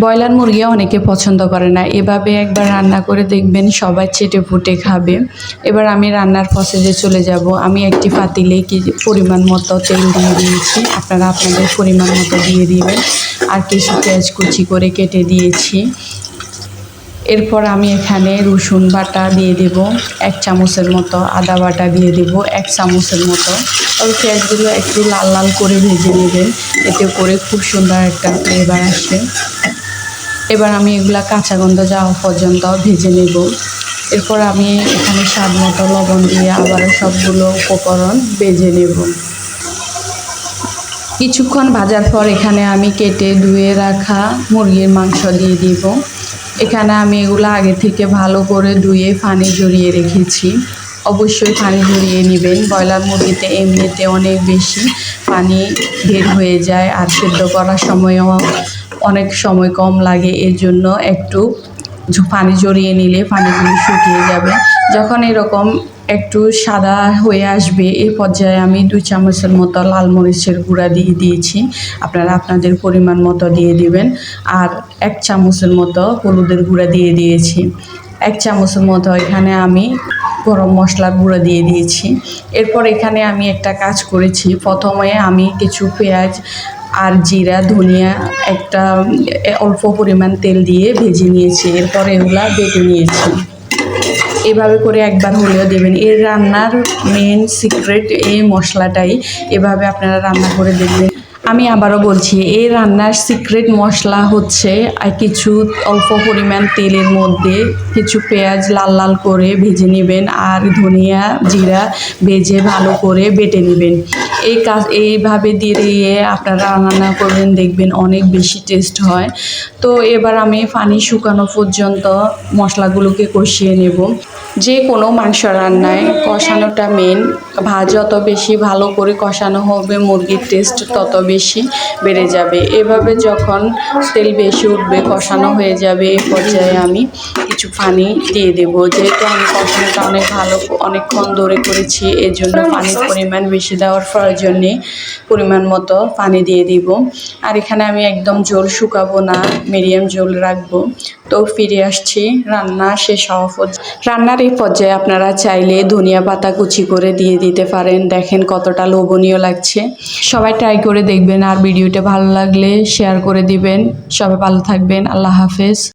Broiler মুরগি অনেকে পছন্দ করে না। এভাবে একবার রান্না করে দেখবেন সবাই চেটে ফুটে খাবে। এবার আমি রান্নার প্রসেসে চলে যাব। আমি একটি পাতিলে কি পরিমাণ মতো তেল দিয়ে দিয়েছি। আপনারা আপনাদের পরিমাণ মতো দিয়ে দিবেন। আর কিছু পেঁয়াজ কুচি করে কেটে দিয়েছি। এরপর আমি এখানে রসুন বাটা দিয়ে দেব। এক চামচের মতো আদা বাটা দিয়ে দেব। এক চামচের মতো। তবে পেঁয়াজগুলো একটু লাল লাল করে ভেজে নেবেন। এতে করে খুব সুন্দর একটা ফ্লেভার আসে। এবার আমি এগুলা কাঁচা গন্ধ যাওয়া পর্যন্ত ভেজে নেব। এরপর আমি এখানে স্বাদ মতো লবণ দিয়ে আবারও সবগুলো উপকরণ ভেজে নেব। কিছুক্ষণ ভাজার পর এখানে আমি কেটে ধুয়ে রাখা মুরগির মাংস দিয়ে দিব। এখানে আমি এগুলো আগে থেকে ভালো করে ধুয়ে পানি জড়িয়ে রেখেছি। অবশ্যই পানি ঝরিয়ে নেবেন। ব্রয়লার মুরগিতে এমনিতে অনেক বেশি পানি বের হয়ে যায় আর সেদ্ধ করার সময়ও অনেক সময় কম লাগে। এর জন্য একটু পানি জড়িয়ে নিলে পানিগুলো শুকিয়ে যাবে। যখন এরকম একটু সাদা হয়ে আসবে এই পর্যায়ে আমি দুই চামচের মতো লাল মরিচের গুঁড়া দিয়ে দিয়েছি। আপনারা আপনাদের পরিমাণ মতো দিয়ে দিবেন। আর এক চামচের মতো হলুদের গুঁড়া দিয়ে দিয়েছি। এক চামচের মতো এখানে আমি গরম মশলা গুঁড়ো দিয়ে দিয়েছি। এরপর এখানে আমি একটা কাজ করেছি। প্রথমে আমি কিছু পেঁয়াজ আর জিরা, ধনিয়া একটা অল্প পরিমাণ তেল দিয়ে ভেজে নিয়েছি। এরপর এগুলা বেটে নিয়েছি। এভাবে করে একবার হলেও দেবেন। এর রান্নার মেন সিক্রেট এই মশলাটাই। এভাবে আপনারা রান্না করে দেখবেন। আমি আবারও বলছি, এই রান্নার সিক্রেট মশলা হচ্ছে আর কিছু অল্প পরিমাণ তেলের মধ্যে কিছু পেঁয়াজ লাল লাল করে ভেজে নেবেন আর ধনিয়া জিরা ভেজে ভালো করে বেটে নেবেন। এই কাজ, এইভাবে দিয়ে দিয়ে আপনারা রান্না করবেন, দেখবেন অনেক বেশি টেস্ট হয়। তো এবার আমি পানি শুকানো পর্যন্ত মশলাগুলোকে কষিয়ে নেব। যে কোনো মাংস রান্নায় কষানোটা মেন ভাজ যত বেশি ভালো করে কষানো হবে, মুরগির টেস্ট তত বেশি বেড়ে যাবে। এভাবে যখন তেল বেশি উঠবে, কষানো হয়ে যাবে এই পর্যায়ে আমি কিছু পানি দিয়ে দেবো। যেহেতু আমি কষানোটা অনেক ভালো অনেকক্ষণ ধরে করেছি এর জন্য পানির পরিমাণ বেশি দেওয়ার প্রয়োজন নেই পরিমাণ মতো পানি দিয়ে দিব। আর এখানে আমি একদম জল শুকাবো না, মিডিয়াম জল রাখব। তো ফিরে আসছি। রান্না শেষ হওয়া রান্নার এই পর্যায়ে আপনারা চাইলে ধনিয়া পাতা কুচি করে দিয়ে দিতে পারেন। দেখেন কতটা লোভনীয় লাগছে। সবাই ট্রাই করে দেখবেন আর ভিডিওটা ভালো লাগলে শেয়ার করে দিবেন। সবাই ভালো থাকবেন। আল্লাহ হাফেজ।